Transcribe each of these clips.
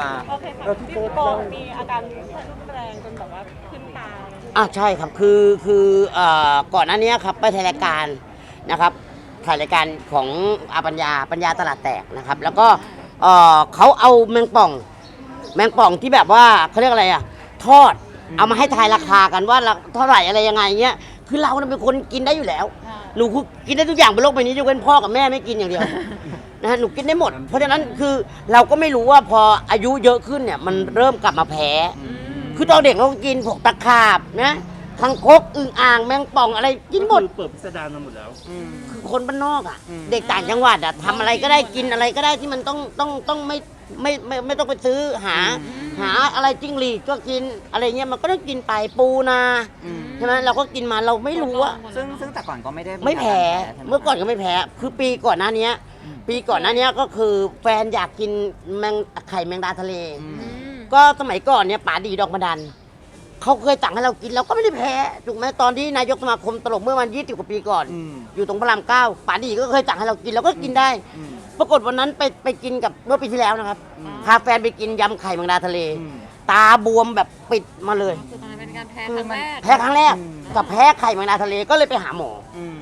มาโอเคค่ะพี่โบมีอาการรุนแรงจนแบบว่าขึ้นตาเลย อะใช่ครับคือคือเอ่อก่อนหน้านี้ครับไปถ่ายรายการนะครับถ่ายรายการของอาปัญญาปัญญาตลาดแตกนะครับ แล้วก็เอ่อเขาเอาแมงป่อง แมงป่องที่แบบว่าเขาเรียกอะไรอะทอดเอามาให้ทายราคากันว่าราเท่าไหร่อะไรยังไงเงี้ยคือเราเนี่ยเป็นคนกินได้อยู่แล้ว หนูคือกินได้ทุกอย่างบนโลกใบนี้ยกเว้นพ่อกับแม่ไม่กินอย่างเดียว นะฮะหนูกินได้หมด เพราะฉะนั้นคือเราก็ไม่รู้ว่าพออายุเยอะขึ้นเนี่ยมันเริ่มกลับมาแพ้ คือตอนเด็กเราก็กินพวกตะขาบนะคังคกอึ่งอ่างแมงป่องอะไรกินหมดคือเปิดพิสดารมาหมดแล้ว คือคนบ้านนอกอะอืมเด็กต่างจังหวัดอะทำอะไรก็ได้กินอะไรก็ได้ที่มันต้องต้องต้องไม่ไม่ไม่ไม่ต้องไปซื้อหา หาอะไรจิ้งหรีดก็กินอะไรเงี้ยมันก็ต้องกินไปปูนาอืมใช่ไหมเราก็กินมาเราไม่รู้ว่าซึ่งซึ่งแต่ก่อนก็ไม่ได้ไม่แพ้าารใช่ไหเมื่อก่อนก็ไม่แพ้ คือปีก่อนหน้าเนี้ยอืม ปีก่อนหน้าเนี้ยก็คือแฟนอยากกินแมงไข่แมงดาทะเลอืมก็สมัยก่อนเนี่ยป๋าดีดอกมะดันเขาเคยสั่งให้เรากินเราก็ไม่ได้แพ้ถูกไหมตอนที่นายกสมาคมตลกเมื่อวันยี่สิบกว่าปีก่อนอืมอยู่ตรงพระรามเก้าป๋าดีก็เคยสั่งให้เรากินเราก็กินได้อืมปรากฏวันนั้นไปไปกินกับเมื่อปีที่แล้วนะครับอืมพาแฟนไปกินยำไข่แมงดาทะเลอืมตาบวมแบบปิดมาเลยคือตอนนั้นเป็นการแพ้คืคอรั้งมันแรกแพ้ครั้งแรกอืมกับแพ้ไข่แมงดาทะเลก็เลยไปหาหมออืม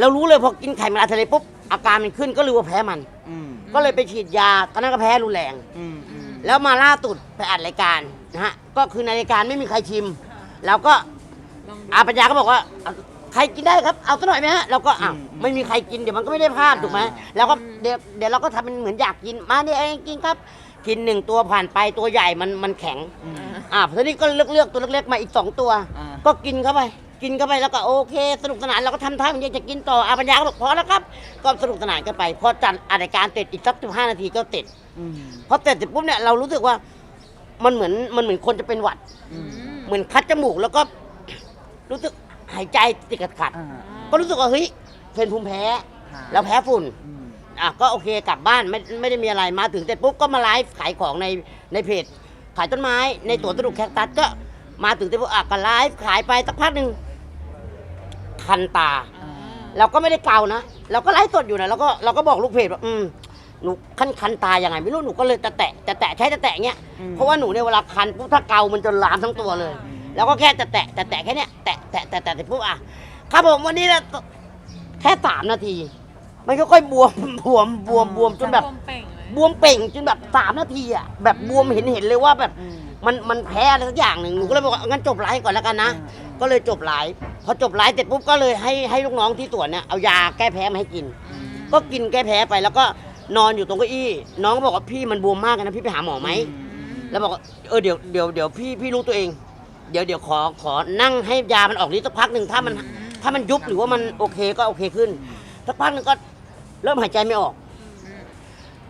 เรารู้เลยพอกินไข่แมงดาทะเลปุ๊บ อาการมันขึ้นก็รู้ว่าแพ้มัน อืมก็เลยไปฉีดยาตอนนั้นก็แพ้รุนแรง อืมอืมแล้วมาล่าสุดไปอัดรายการนะฮะก็คือในรายการไม่มีใครชิม แล้วก็ลองดูอาปัญญาก็บอกว่าเอาใครกินได้ครับเอาสักหน่อยไหมฮะเราก็อ้าวไม่มีใครกินเดี๋ยวมันก็ไม่ได้ภาพถูกไหมแล้วก็เดี๋ยวเดี๋ยวเราก็ทำเป็นเหมือนอยากกินมาเนี่ยเองกินครับ กินหนึ่งตัวผ่านไปตัวใหญ่มันมันแข็ง อืม อ่าทีนี้ก็เลือกเลือกตัวเล็กๆมาอีกสองตัว อ่า ก็กินเข้าไป กินเข้าไปแล้วก็โอเค สนุกสนานเราก็ทำท่าเหมันอยากจะกินต่ออาปัญญาก็บอกพอแล้วครับ ก็สนุกสนานกันไป พอจัดอัดรายการเสร็จอีกสักสิบห้านาทีก็เสร็จอืมพอเสร็จเสร็จปุ๊บเนี่ยเรารู้สึกว่ามันเหมือนมันเหมือนคนจะเป็นหวัดอืมเหมือนคัดจมูกแล้วก็รู้สึกหายใจติดขัดขัดๆอ่าก็รู้สึกว่าเฮ้ยเป็นภูมิแพ้ค่ะแล้วแพ้ฝุ่นอืมอะก็โอเคกลับบ้านไม่ไม่ได้มีอะไรมาถึงเสร็จปุ๊บก็มาไลฟ์ขายของในในเพจขายต้นไม้ในตัวสนุกแคคตัสก็มาถึงเสร็จปุ๊บอะก็ไลฟ์ขายไปสักพักหนึ่ง คันตาอ่าเราก็ไม่ได้เกานะ เราก็ไลฟ์สดอยู่นะเราก็เราก็บอกลูกเพจว่าอืมหนูคันคันตายังไงไม่รู้หนูก็เลยแตะแตะแตะแตะใช้แตะแตะเงี้ยอืมเพราะว่าหนูเนี่ยเวลาคันปุ๊บถ้าเกามันจะลามทั้งตัวเลยอืมแล้วก็แค่แตะแตะแตะแตะแค่เนี้ยแตะแตะแตะแตะเสร็จปุ๊บอะครับผมวันนี้นะแค่สามนาที มันก็ค่อยบวมบวมบวมบวมจนแบบบวมเป่งเลยบวมเป่งจนแบบสามนาทีอะแบบบวมเห็นเห็นเลยว่าแบบอืมมันมันแพ้อะไรสักอย่างหนึ่งหนูก็เลยบอกว่างั้นจบไลฟ์ก่อนแล้วกันนะ อืม ก็เลยจบไลฟ์พอจบไลฟ์เสร็จปุ๊บก็เลยให้ให้ลูกน้องที่สวนเนี่ยเอายาแก้แพ้มาให้กิน ก็กินแก้แพ้ไปแล้วก็นอนอยู่ตรงเก้าอี้ น้องก็บอกว่าพี่มันบวมมากนะพี่ไปหาหมอไหมแล้วบอกว่าเออเดี๋ยวเดี๋ยวเดี๋ยวพี่พี่รู้ตัวเอง เดี๋ยวเดี๋ยวขอขอนั่งให้ยามันออกฤทธิ์สักพักหนึ่งถ้ามันถ้ามันยุบหรือว่ามันโอเคก็โอเคขึ้นสักพักหนึ่งก็เริ่มหายใจไม่ออก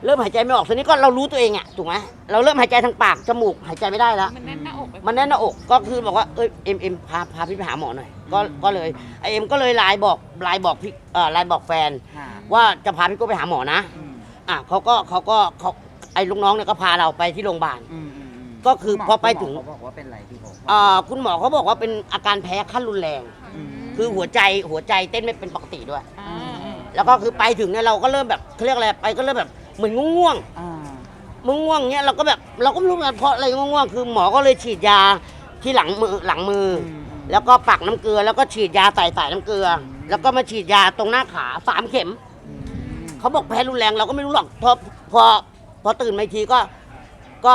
เริ่มหายใจไม่ออกทีนี้ก็เรารู้ตัวเองอะถูกไหมเราเริ่มหายใจทางปากจมูกหายใจไม่ได้แล้ว มันแน่นหน้าอกไป มันแน่นหน้าอกก็คือบอกว่าเอยเอ็มเอ็มพาพาพี่ไปหาหมอหน่อยก็ก็เลยไอเอ็มก็เลยไลน์บอกไลน์บอกพี่เอ่อไลน์บอกแฟน ค่ะว่าจะพาพี่โก้ไปหาหมอนะอืมอะเขาก็เขาก็เขาไอ้ลูกน้องเนี่ยก็พาเราไปที่โรงพยาบาล อืมอืมอืมก็คือณหมพอไปถึงคุณหมอเขาบอกว่าเป็นอะไรพี่โบอ่าคุณหมอเขาบอกว่าเป็นอาการแพ้ขั้นรุนแรงอืมคือหัวใจหัวใจเต้นไม่เป็นปกติด้วยอ่าอ่า แล้วก็คือไปถึงเนี่ยเราก็เริ่มแบบเขาเรียกอะไรไปก็เริ่มแบบเหมือนง่วงอ่าๆ ง่วงๆเงี้ยเราก็แบบเราก็ไม่รู้เหมือนกันเพราะอะไรง่วงๆคือหมอก็เลยฉีดยาที่หลังมือหลังมืออมแล้วก็ปักน้ำเกลือ แล้วก็ฉีดยาใส่ใส่น้ำเกลือแล้วก็มาฉีดยาตรงหน้าขาสามเข็มอืมเขาบอกแพ้รุนแรงเราก็ไม่รู้หรอกพอพอพอตื่นมาอีกทีก็ก็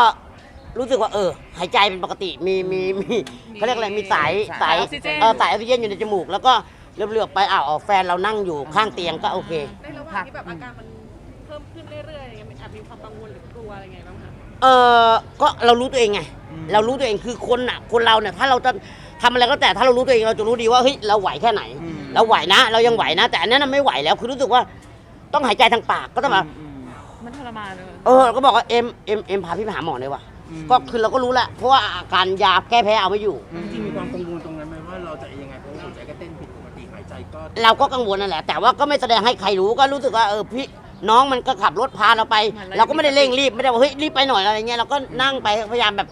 รู้สึกว่าเออ หายใจเป็นปกติมีมีมีเขาเรียกอะไรมีสายสายเออสายออกซิเจนอยู่ในจมูก แล้วก็เลือบๆไปอ้าวอ๋อแฟนเรานั่งอยู่ข้างเตียงก็โอเค ในระหว่างที่แบบอาการมันเพิ่มขึ้นเรื่อยๆ อย่างเงี้ยมันอาจมีความกังวลหรือกลัวอะไรไงบ้างคะเออก็เรารู้ตัวเองไง เรารู้ตัวเองคือคนอะ คนเราเนี่ยถ้าเราจะทำอะไรก็แต่ถ้าเรารู้ตัวเองเราจะรู้ดีว่าเฮ้ยเราไหวแค่ไหน อืม เราไหวนะ เรายังไหวนะ แต่อันนั้นนะไม่ไหวแล้วคือรู้สึกว่าต้องหายใจทางปากก็ต้องแบบอืมมันทรมานเลยเออก็บอกว่าเอ็มเอ็มเอ็มพาพี่ไปหาหมอเลยว่ะอืม ก็คือเราก็รู้แหละเพราะว่าอาการยาแก้แพ้เอาไม่อยู่อืมจริงๆมีความกังวลตรงนั้นไหมว่าเราจะยังไงเพราะว่าหัวใจก็เต้นผิดปกติหายใจก็เราก็กังวลนั่นแหละแต่ว่าก็ไม่แสดงให้ใครรู้ก็รู้สึกว่าเออพี่ น้องมันก็ขับรถพาเราไป เราก็ไม่ได้เร่งรีบไม่ได้ว่าเฮ้ยรีบไปหน่อยอะไรเงี้ยเราก็นั่งไปพยายามแบบ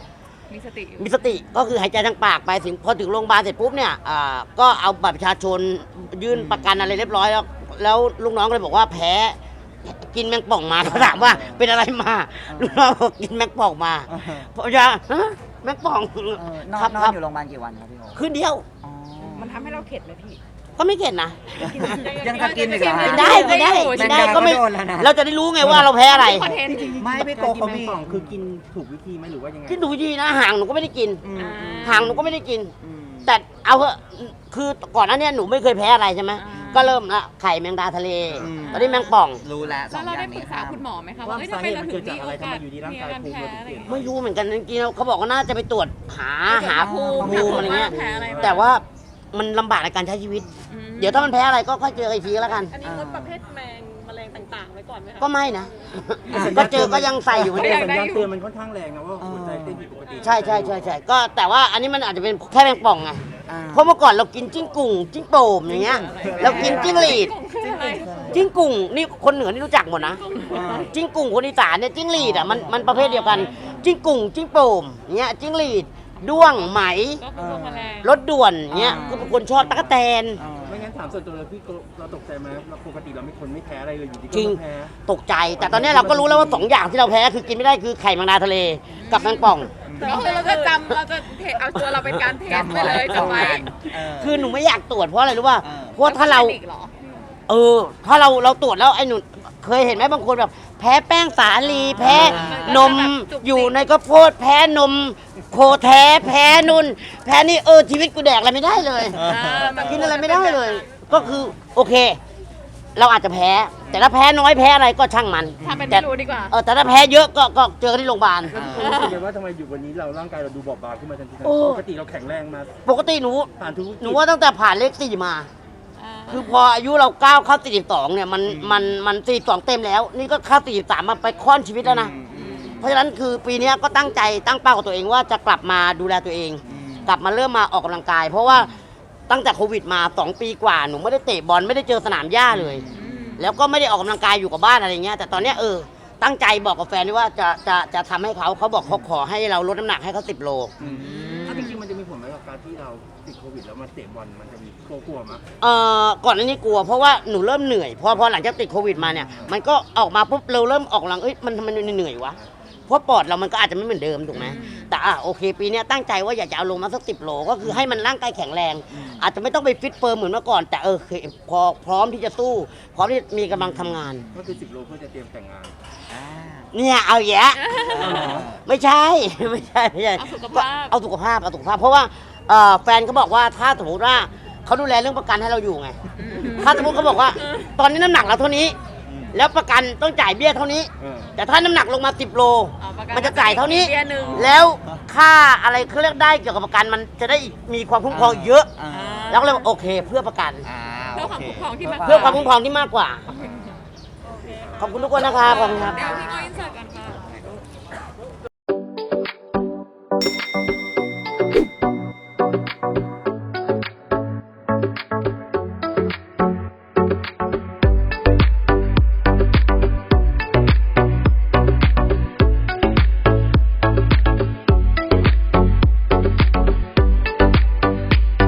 มีสติมีสติก็คือหายใจทางปากไปถึงพอถึงโรงพยาบาลเสร็จปุ๊บเนี่ยอ่าก็เอาบัตรประชาชนยื่นประกันอะไรเรียบร้อยแล้ว แล้วลูกน้องก็เลยบอกว่าแพ้ กินแมงป่องมาเขาถามว่าเป็นอะไรมาลูกน้องบอกกินแมงป่องมาผมจะฮะแมงป่องเออนอครันบนอครันบอยู่โรงพยาบาลกี่วันครับพี่โอคืนเดียว อ๋อ มันทำให้เราเข็ดไหมพี่ ก็ไม่เข็ดนะยังจะกินอีกเหรอฮะกินได้ก็ได้แมกิงนได้ดาก็ไม่ ก็โดนแล้วนะ เราจะได้รู้ไงว่าเราแพ้อะไร คอนเทนต์ไม่พี่โกการกิเขานแมมีงป่องคือกินถูกวิธีไหมหรือว่ายังไงกินดูดีนะห่างหนูก็ไม่ได้กินอืมอ่าห่างหนูก็ไม่ได้กิน อืมแต่เอาเถอะคือก่อนหน้าเนี้ยหนูไม่เคยแพ้อะไรใช่ไหมอ่าก็เริ่มละไข่แมงดาทะเลอืมตอนนี้แมงป่อง รู้แล้วสแล้อวงเราอย่าได้งปรึนี้กษาห้ามคุณหมอไหมคะว่าว่าเอ้ยสาทำไมเหตุเรามันถึเกิดงจากมีอะไรโอกาสทำไมอยู่ดีร่างมีกายอาการภูมิแพ้มันอะไรเปลี่ยนไม่รู้เหมือนกันจริงๆแล้วเขาบอกว่าน่าจะไปตรวจหาหาภูมิภูมิอะไรเงี้ยแพ้อะไรมาแต่ว่า มันลำบากในการใช้ชีวิตอืมเดี๋ยวถ้ามันแพ้อะไรก็ค่อยเจอกันอีกทีก็แล้วกัน อันนี้งดประเภทแมงแมลงต่างๆไว้ก่อนไหมคะ ก็ไม่นะ ก็เจอก็ยังใส่อยู่เหมือนแต่เดิม สัญญาณเตือนมันค่อนข้างแรงนะว่าหัวใจเต้นผิดปกติใช่ใช่ใช่ใช่ก็แต่ว่าอันนี้มันอาจจะเป็นแค่แมงป่องไง อ่าเพราะเมื่อก่อนเรากินจิ้งกุ่งจิ้งโป่มอย่างเงี้ย เรากินจิ้งหรีดคืออะไรจิ้งกุ่งนี่คนเหนือนี่รู้จักหมดนะอ่าจิ้งกุ่งคนอีสานเนี่ยจิ้งหรีดอะมันมันประเภทเดียวกัน จิ้งกุ่งจิ้งโป่มเงี้ยจิ้งหรีด ด้วงไหมก็คือพวกแมลงรถด่วนเงี้ยอ่า ก็เป็นคนชอบตั๊กแตนอ่าไม่งั้นถามส่วนตัวเลยพี่โกเราตกใจไหมเราปกติเราไม่คนไม่แพ้อะไรเลยอยู่ดีก็จริง มาแพ้ตกใจ แต่ตอนเนี้ยเราก็รู้แล้วว่าสองอย่างที่เราแพ้คือกินไม่ได้คือไข่แมงดาทะเลกับแมงป่อง ก็คือเราจะจำเราจะเทเอาตัวเราเป็นการเทสไปเลยจำไว้เออคือหนูไม่อยากตรวจเพราะอะไรรู้ป่ะเออเพราะว่าถ้าเราแพนิคหรอเออ ถ้าเราเราตรวจแล้วไอ้หนู เคยเห็นไหมบางคนแบบ แพ้แป้งสาลี แพ้นมอยู่ในข้าวโพด แพ้นมโคแท้ แพ้นุ่น แพ้นี่เออชีวิตกูแดกอะไรไม่ได้เลยเออกินอะไรไม่ได้เลย ก็คือโอเค เราอาจจะแพ้ แต่ถ้าแพ้น้อยแพ้อะไรก็ช่างมันทำเป็นแต่ไม่รู้ดีกว่า เออแต่ถ้าแพ้เยอะก็ก็เจอกันที่โรงพยาบาล รู้สึกเลยว่าทำไมอยู่วันนี้เราร่างกายเราดูบอบบางขึ้นมาทันทีนะโอ้ ปกติเราแข็งแรงมาปกติหนู ผ่านทุกวิกฤตหนูว่าตั้งแต่ผ่านเลขสี่มา คือพออายุเราก้าวเข้า42เนี่ยมันมันมัน42เต็มแล้ว นี่ก็เข้า43มาไปค่อนชีวิตแล้วนะเพราะฉะนั้นคือปีเนี้ยก็ตั้งใจตั้งเป้ากับตัวเองว่าจะกลับมาดูแลตัวเอง กลับมาเริ่มมาออกกำลังกาย เพราะว่าตั้งแต่โควิดมา2ปีกว่าหนูไม่ได้เตะบอลไม่ได้เจอสนามหญ้าเลย แล้วก็ไม่ได้ออกกำลังกายอยู่กับบ้านอะไรเงี้ยแต่ตอนเนี้ยเออตั้งใจบอกกับแฟนว่าจะจะจะทำให้เขาเขาบอกเขาขอให้เราลดน้ำหนักให้เขา10โล อืม ที่เราติดโควิดแล้วมาเตะบอลมันจะมีกลัวๆมั้ยเอ่อก่อนหน้านี้กลัวเพราะว่าหนูเริ่มเหนื่อยพอพอหลังจากติดโควิดมาเนี่ยมันก็ออกมาปุ๊บเราเริ่มออกกำลังเอ้ยมันทำไมมันเหนื่อยวะเพราะปอดเรามันก็อาจจะไม่เหมือนเดิมถูกไหมแต่อะโอเค ปีเนี้ยตั้งใจว่าอยากจะเอาลงมาสักสิบโลก็คือให้มันร่างกายแข็งแรง อาจจะไม่ต้องไปฟิตเฟิร์มเหมือนเมื่อก่อน แต่เออคือพอพร้อมที่จะสู้ พร้อมที่มีกำลังทำงาน ก็คือ10โลเพื่อจะเตรียมแต่งงานอ่าเนี่ยเอาแยะ ไม่ใช่ ไม่ใช่ไม่ใช่เอาสุขภาพ เอาสุขภาพเอาสุขภาพ เพราะว่า เอ่อแฟนเขาบอกว่าถ้าสมมติว่าเขาดูแลเรื่องประกันให้เราอยู่ไง ถ้าสมมติเขาบอกว่า ตอนนี้น้ำหนักเราเท่านี้ แล้วประกันต้องจ่ายเบี้ยเท่านี้ เออ แต่ถ้าน้ำหนักลงมา 10 โล อ๋อประกันมันจะจ่ายเท่านี้ เบี้ยหนึ่ง แล้วค่าอะไรเขาเรียกได้เกี่ยวกับประกันมันจะได้อีกมีความคุ้มครองเยอะอ่าแล้วก็เลยบอกโอเค เพื่อประกัน อ่าเพื่อความคุ้มครองที่มัน เพื่อความคุ้มครองที่มากกว่า ขอบคุณทุกคนนะครับขอบคุณครับ เดี๋ยวพี่ก็อิน